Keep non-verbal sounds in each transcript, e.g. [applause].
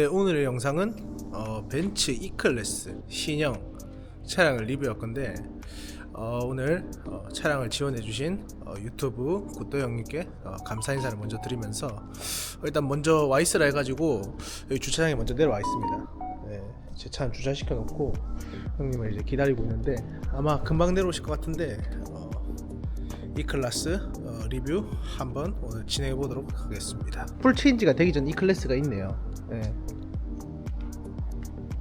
네 오늘의 영상은 어, 벤츠 E클래스 신형 차량을 리뷰할 건데 어, 오늘 어, 차량을 지원해 주신 어, 유튜브 굿도 형님께 어, 감사 인사를 먼저 드리면서 어, 일단 먼저 와이스라 해가지고 여기 주차장에 먼저 내려와 있습니다. 네, 제 차는 주차시켜 놓고 형님을 이제 기다리고 있는데 아마 금방 내려오실 것 같은데 어, 이 클래스 어, 리뷰 한번 오늘 진행해 보도록 하겠습니다. 풀 체인지가 되기 전 이 클래스가 있네요. 네.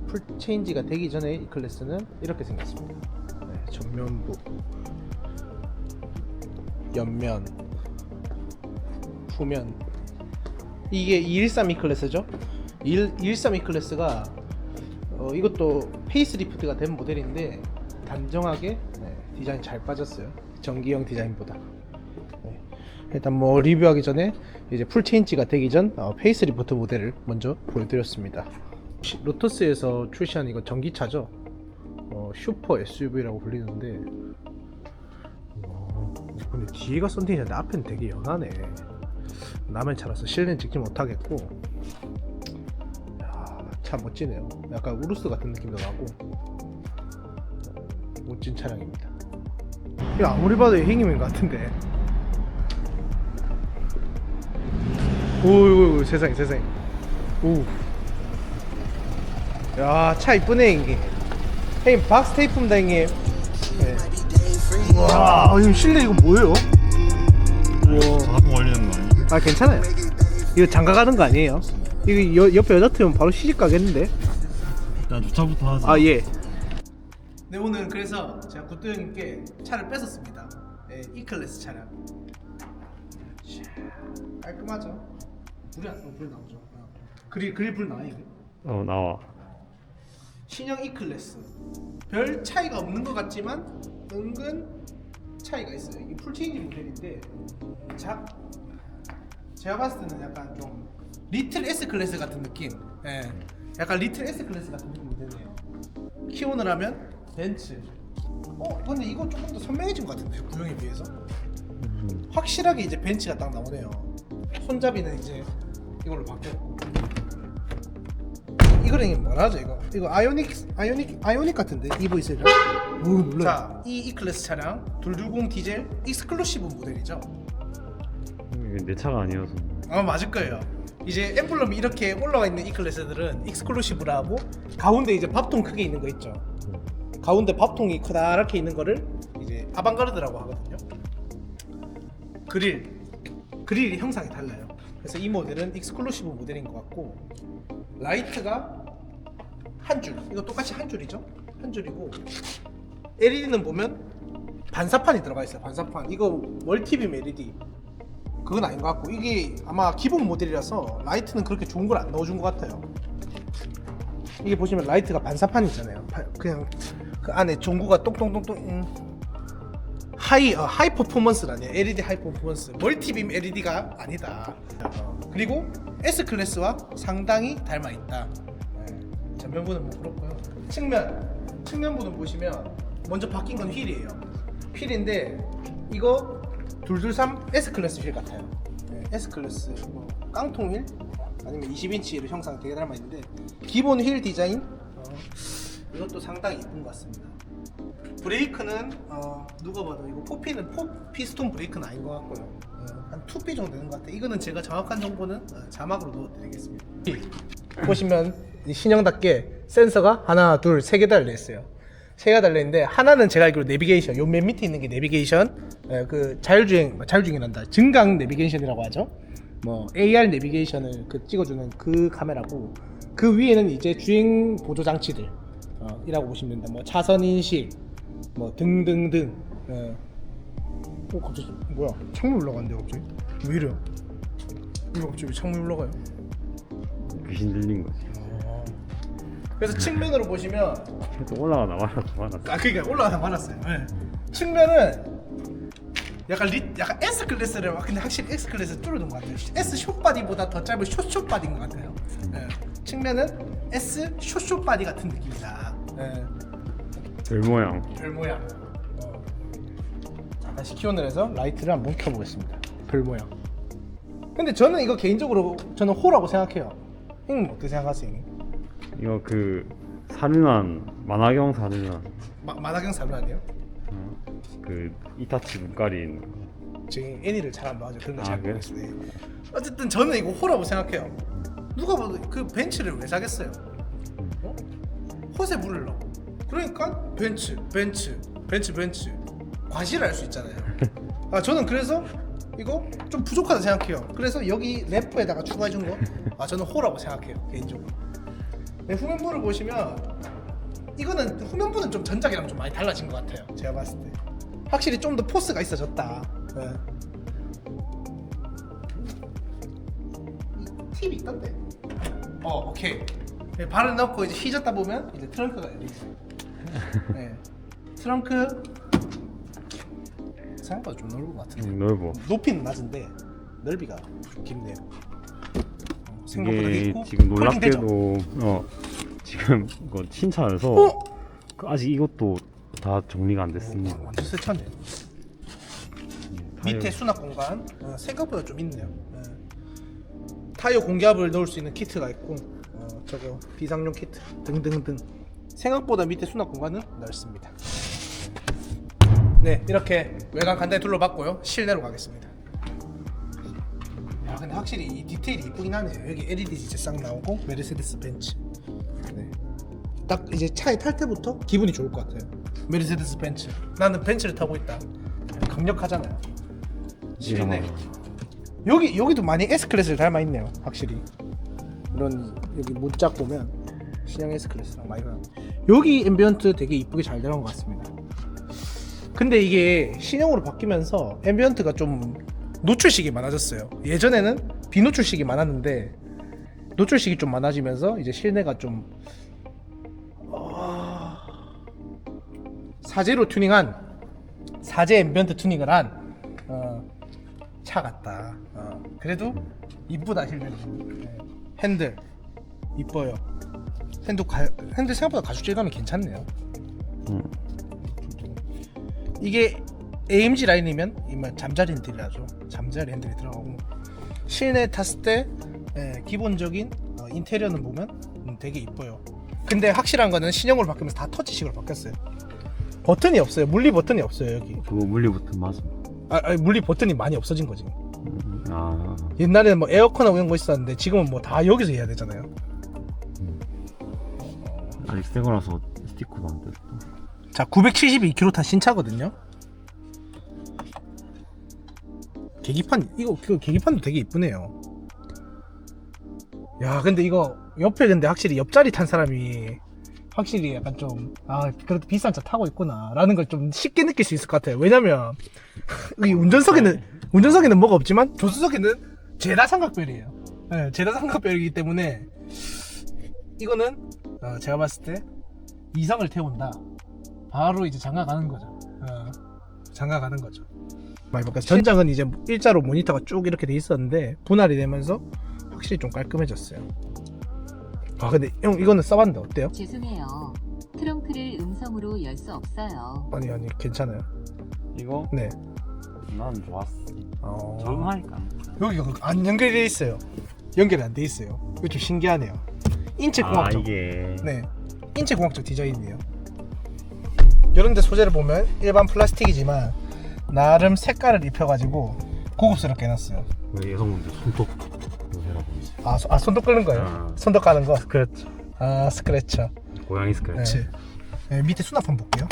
풀 체인지가 되기 전에 이 클래스는 이렇게 생겼습니다. 네, 전면부, 옆면, 후면. 이게 213 E 클래스죠? 213 E 클래스가 어, 이것도 페이스리프트가 된 모델인데 단정하게 네, 디자인 잘 빠졌어요. 전기형 디자인보다. 네. 일단 뭐 리뷰하기 전에 이제 풀 체인지가 되기 전 어, 페이스리프트 모델을 먼저 보여드렸습니다. 시- 로터스에서 출시한 이거 전기차죠. 어, 슈퍼 SUV라고 불리는데. 어, 근데 뒤가 썬팅이는데 앞에는 되게 연하네. 남의 차라서 실내는 찍지 못하겠고. 야, 참 멋지네요. 약간 우루스 같은 느낌도 나고. 멋진 차량입니다. 이거 아무리 봐도 행님인 것 같은데. 오이고 세상에 세상에. 오. 야, 차 이쁘네, 형님. 형님, 박스 테이프입니다, 형님. 네. 와, 형 실내 이거 뭐예요? 우와. 자동 걸리는 거 아니야? 아, 괜찮아요. 이거 장가 가는 거 아니에요? 이거 여, 옆에 여자 트면 바로 시집 가겠는데? 야 주차부터 하자. 아 예. 네 오늘 그래서 제가 굿도 형님께 차를 뺏었습니다. 네, E 클래스 차량. 자, 깔끔하죠? 불이 안 어, 불 나오죠. 어. 그릴 그릴 불 나와 이게. 어 나와. 신형 E 클래스. 별 차이가 없는 것 같지만 은근 차이가 있어요. 이게 풀 체인지 모델인데 자 제가 봤을 때는 약간 좀 리틀 S 클래스 같은 느낌. 예. 약간 리틀 S 클래스 같은 느낌이 드네요. 키온을 하면 벤츠. 어 근데 이거 조금 더 선명해진 것 같은데요 구형에 비해서. 확실하게 이제 벤츠가 딱 나오네요. 손잡이는 이제 이걸로 바뀌었고. 이거는 뭐라 하죠 이거? 이거 아이오닉 아이오닉 아이오닉 같은데 EV 세죠? 오 놀라. 자, 이 E 클래스 차량 220 디젤 익스클루시브 모델이죠. 이게 내 차가 아니어서. 아마 맞을 거예요. 이제 엠블럼이 이렇게 올라와 있는 E 클래스들은 익스클루시브라고 가운데 이제 밥통 크게 있는 거 있죠. 가운데 밥통이 크다랗게 있는 거를 이제 아방가르드라고 하거든요. 그릴 그릴 형상이 달라요. 그래서 이 모델은 익스클루시브 모델인 것 같고 라이트가 한 줄. 이거 똑같이 한 줄이죠? 한 줄이고 LED는 보면 반사판이 들어가 있어요. 반사판. 이거 멀티빔 LED. 그건 아닌 것 같고 이게 아마 기본 모델이라서 라이트는 그렇게 좋은 걸 안 넣어준 것 같아요. 이게 보시면 라이트가 반사판 있잖아요. 바- 그냥 그 안에 종구가 똥똥똥똥 음. 하이 어, 하이 퍼포먼스라네요. LED 하이 퍼포먼스. 멀티빔 LED가 아니다. 어, 그리고 S 클래스와 상당히 닮아 있다. 네. 전면부는 뭐 그렇고요. 측면 측면부는 보시면 먼저 바뀐 건 휠이에요. 휠인데 이거 223 S 클래스 휠 같아요. 네, S 클래스 뭐 깡통 휠 아니면 20인치로 형상 되게 닮아 있는데 기본 휠 디자인 어, 이것도 상당히 이쁜 것 같습니다. 브레이크는 어, 누가 봐도 이거 포피는 포 피스톤 브레이크는 아닌 것 같고요. 어, 한 2피 정도 되는 것 같아요. 이거는 제가 정확한 정보는 어, 자막으로 넣어드리겠습니다. 보시면 이 신형답게 센서가 하나, 둘, 세 개 달려 있어요. 세 개가 달려 있는데 하나는 제가 알기로 내비게이션, 요 맨 밑에 있는 게 내비게이션, 예, 그 자율주행, 자율주행이란다. 증강 내비게이션이라고 하죠. 뭐 AR 내비게이션을 그 찍어주는 그 카메라고 그 위에는 이제 주행 보조 장치들 어, 이라고 보시면 됩니다. 뭐 차선 인식, 뭐 등등등. 예. 어 갑자기 뭐야? 창문 올라간대 갑자기? 왜 이래요? 이거 갑자기 창문 올라가요? 귀신 들린 거지. 그래서 측면으로 보시면 또 올라가나 말았어 말았어. 아 그러니까 올라가다 말았어요. 네. 측면은 약간 리, 약간 S 클래스를 근데 확실히 X 클래스 줄여둔 것 같아요. S 숏 바디보다 더 짧은 숏숏 바디인 것 같아요. 네. 측면은 S 숏숏 바디 같은 느낌이다. 네. 별 모양. 별 모양. 다시 키온을 해서 라이트를 한번 켜보겠습니다. 별 모양. 근데 저는 이거 개인적으로 저는 호라고 생각해요. 형님 어떻게 생각하세요? 형님? 이거 그 사륜한 만화경 사륜한 마, 만화경 사료 아니에요? 어, 그 이타치 눈깔이 있는 거. 지금 애니를 잘 안 봐가지고 그런 거 잘 아, 그래? 모르겠어요. 네. 어쨌든 저는 이거 호라고 생각해요. 누가 봐도 그 벤츠를 왜 사겠어요? 어? 허세 부르려고. 그러니까 벤츠, 벤츠, 벤츠, 벤츠 과시를 할수 있잖아요. 아 저는 그래서 이거 좀 부족하다 생각해요. 그래서 여기 래퍼에다가 추가해 준 거, 아 저는 호라고 생각해요 개인적으로. 네, 후면부를 보시면 이거는 후면부는 좀 전작이랑 좀 많이 달라진 것 같아요. 제가 봤을 때 확실히 좀 더 포스가 있어졌다. 네. 이 팁이 있던데. 어 오케이. 네, 발을 넣고 이제 휘젓다 보면 이제 트렁크가 열리죠. 네. 트렁크 생각보다 좀 넓은 것 같은데. 음, 넓어. 높이는 낮은데 넓이가 좀 깊네요. 어, 생각보다 이게 깊고 지금 폴딩 되죠? 놀랍게도 어 지금 이거 신차여서 어? 그 아직 이것도 다 정리가 안 됐습니다. 어, 완전 세차네요. 타이어- 밑에 수납 공간 어, 생각보다 좀 있네요. 예. 타이어 공기압을 넣을 수 있는 키트가 있고 어, 저거 비상용 키트 등등등 생각보다 밑에 수납 공간은 넓습니다. 네 이렇게 외관 간단히 둘러봤고요 실내로 가겠습니다. 야 근데 확실히 이 디테일이 이쁘긴 하네요. 여기 LED 이제 싹 나오고 메르세데스 벤츠. 네. 딱 이제 차에 탈 때부터 기분이 좋을 것 같아요. 메르세데스 벤츠. 나는 벤츠를 타고 있다. 강력하잖아요. 실내. 여기 여기도 많이 S 클래스를 닮아 있네요. 확실히 이런 여기 문짝 보면 신형 S 클래스랑 많이 닮아. 여기 앰비언트 되게 이쁘게 잘 들어간 것 같습니다. 근데 이게 신형으로 바뀌면서 앰비언트가 좀 노출식이 많아졌어요. 예전에는 비노출식이 많았는데 노출식이 좀 많아지면서 이제 실내가 좀 어, 사제로 튜닝한 사제 앰비언트 튜닝을 한 어, 차 같다. 어, 그래도 이쁘다 실내. 네. 핸들 이뻐요. 핸들 가, 핸들 생각보다 가죽 질감이 괜찮네요. 음. 이게 AMG 라인이면 이만 잠자리 핸들이라죠. 잠자리 핸들이 들어가고 실내 탔을 때 예, 기본적인 어, 인테리어는 보면 음, 되게 이뻐요. 근데 확실한 거는 신형으로 바뀌면서 다 터치식으로 바뀌었어요. 버튼이 없어요. 물리 버튼이 없어요 여기. 그거 물리부터 맞아. 아, 아니, 물리 버튼이 많이 없어진 거지. 음, 아 옛날에는 뭐 에어컨하고 이런 거 있었는데 지금은 뭐 다 여기서 해야 되잖아요. 아직 새 거라서 스티커도 안 뜯어. 자, 972km 탄 신차거든요. 계기판 이거 그 계기판도 되게 이쁘네요. 야, 근데 이거 옆에 근데 확실히 옆자리 탄 사람이 확실히 약간 좀 아, 그래도 비싼 차 타고 있구나 라는 걸 좀 쉽게 느낄 수 있을 것 같아요. 왜냐면 [laughs] 이 운전석에는 운전석에는 뭐가 없지만 조수석에는 제다 삼각별이에요. 네, 제다 삼각별이기 때문에 이거는 어, 제가 봤을 때 이성을 태운다. 바로 이제 장가 가는 거죠. 어, 장가 가는 거죠. 많이 바뀌었어요. 전장은 이제 일자로 모니터가 쭉 이렇게 돼 있었는데 분할이 되면서 확실히 좀 깔끔해졌어요. 아 근데 형 이거는 써봤는데 어때요? 죄송해요. 트렁크를 음성으로 열 수 없어요. 아니 아니 괜찮아요. 이거 네. 난 좋았어. 어... 적응하니까. 여기가 그안 연결돼 있어요. 연결이 안 돼 있어요. 이거 좀 신기하네요. 인체 아 공학적. 이게 네. 인체 공학적 디자인이에요. 이런 데 소재를 보면 일반 플라스틱이지만 나름 색깔을 입혀가지고 고급스럽게 해놨어요. 왜 여성분들 손톱. 아, 소- 아 손톱 끄는 거예요? 아. 손톱 까는 거? 스크래치. 아 스크래처. 고양이 스크래치. 네. 네, 밑에 수납판 볼게요.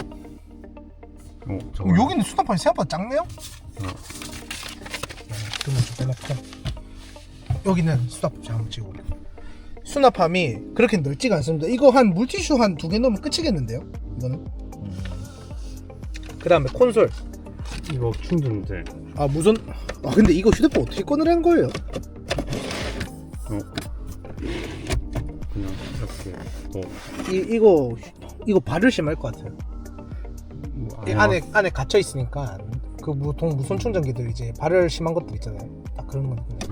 어, 어, 저거. 여기는 수납판이 생각보다 작네요? 어. 그러면 좀 빼놓고 여기는 수납 자 한번 찍어 수납함이 그렇게 넓지가 않습니다. 이거 한 물티슈 한 두 개 넣으면 끝이겠는데요? 이거는. 그 다음에 콘솔. 이거 충전제. 아 무선. 아 근데 이거 휴대폰 어떻게 꺼내라는 거예요? 어. 그냥 이렇게 또이 이거 이거 발을 심할 것 같아요. 뭐 이 안에 안에 갇혀 있으니까 그 무통 무선 충전기들 이제 발열 심한 것들 있잖아요. 딱 그런 건. 그냥.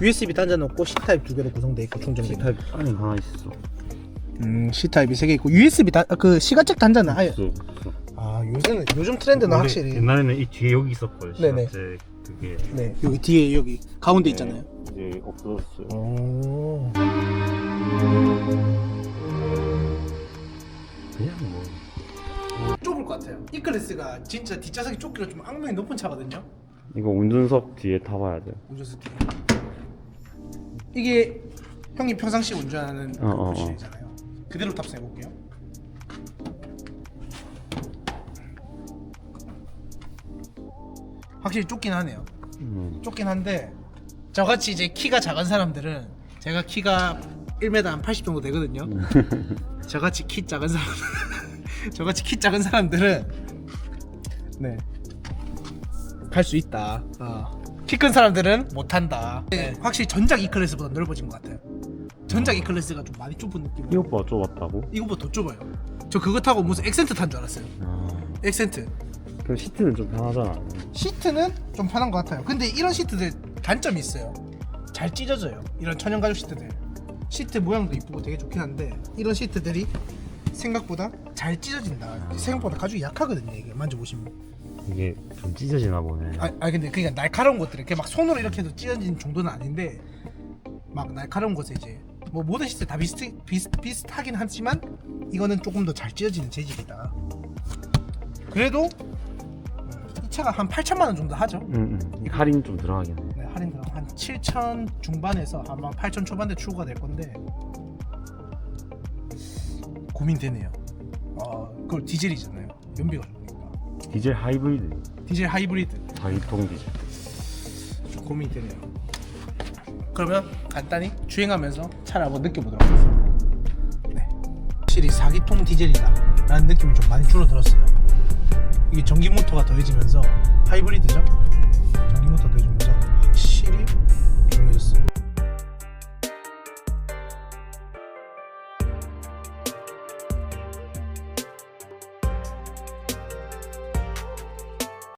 USB 단자 넣고 C 타입 두 개로 구성돼 있고 충전기. 타입 안에 하나 있어. 음 C 타입이 세 개 있고 USB 단 그 시가책 단자는 아예. 없어, 없어. 아 요새는 요즘 트렌드는 원래 확실히. 옛날에는 이 뒤에 여기 있었거든. 네네. 시간제 그게 네 여기 뒤에 여기 가운데 있잖아요. 이제 없어졌어요. 오. 그냥 뭐 좁을 것 같아요. 이 클래스가 진짜 뒷좌석이 좁기로 좀 악명이 높은 차거든요. 이거 운전석 뒤에 타봐야 돼요. 운전석 뒤에. 이게 형님 평상시 운전하는 그 어, 어, 어. 모션이잖아요. 그대로 탑승해 볼게요. 확실히 좁긴 하네요. 음. 좁긴 한데 저같이 이제 키가 작은 사람들은 제가 키가 1m 한 80 정도 되거든요. [laughs] 저같이 키 작은 사람 [laughs] 저같이 키 작은 사람들은 네. 갈 수 있다. 어. 키 큰 사람들은 못 한다. 네, 확실히 전작 E 클래스보다 넓어진 것 같아요. 전작 E 클래스가 좀 많이 좁은 느낌. 이것보다 좁았다고? 이거보다 더 좁아요. 저 그거 타고 무슨 엑센트 탄 줄 알았어요. 아. 엑센트. 그 시트는 좀 편하잖아. 시트는 좀 편한 것 같아요. 근데 이런 시트들 단점이 있어요. 잘 찢어져요. 이런 천연 가죽 시트들. 시트 모양도 이쁘고 되게 좋긴 한데 이런 시트들이 생각보다 잘 찢어진다. 생각보다 가죽이 약하거든요. 이게 만져보시면. 이게 좀 찢어지나 보네. 아, 아 근데 그러니까 날카로운 것들 이렇게 막 손으로 이렇게 해도 찢어지는 정도는 아닌데 막 날카로운 것에 이제 뭐 모든 시트 다 비슷 비슷 비슷하긴 하지만 이거는 조금 더 잘 찢어지는 재질이다. 그래도 음, 이 차가 한 8천만 원 정도 하죠. 응, 응. 할인 좀 들어가긴 해. 네, 할인 들어 한 7천 중반에서 아마 8천 초반대 출고가 될 건데 고민되네요. 어, 그걸 디젤이잖아요. 연비가 좋으니까. 디젤 하이브리드. 디젤 하이브리드 4기통 디젤. 좀 고민이 되네요. 그러면 간단히 주행하면서 차를 한번 느껴보도록 하겠습니다. 네. 확실히 4기통 디젤이다 라는 느낌이 좀 많이 줄어들었어요. 이게 전기 모터가 더해지면서 하이브리드죠? 전기 모터 더해지면서 확실히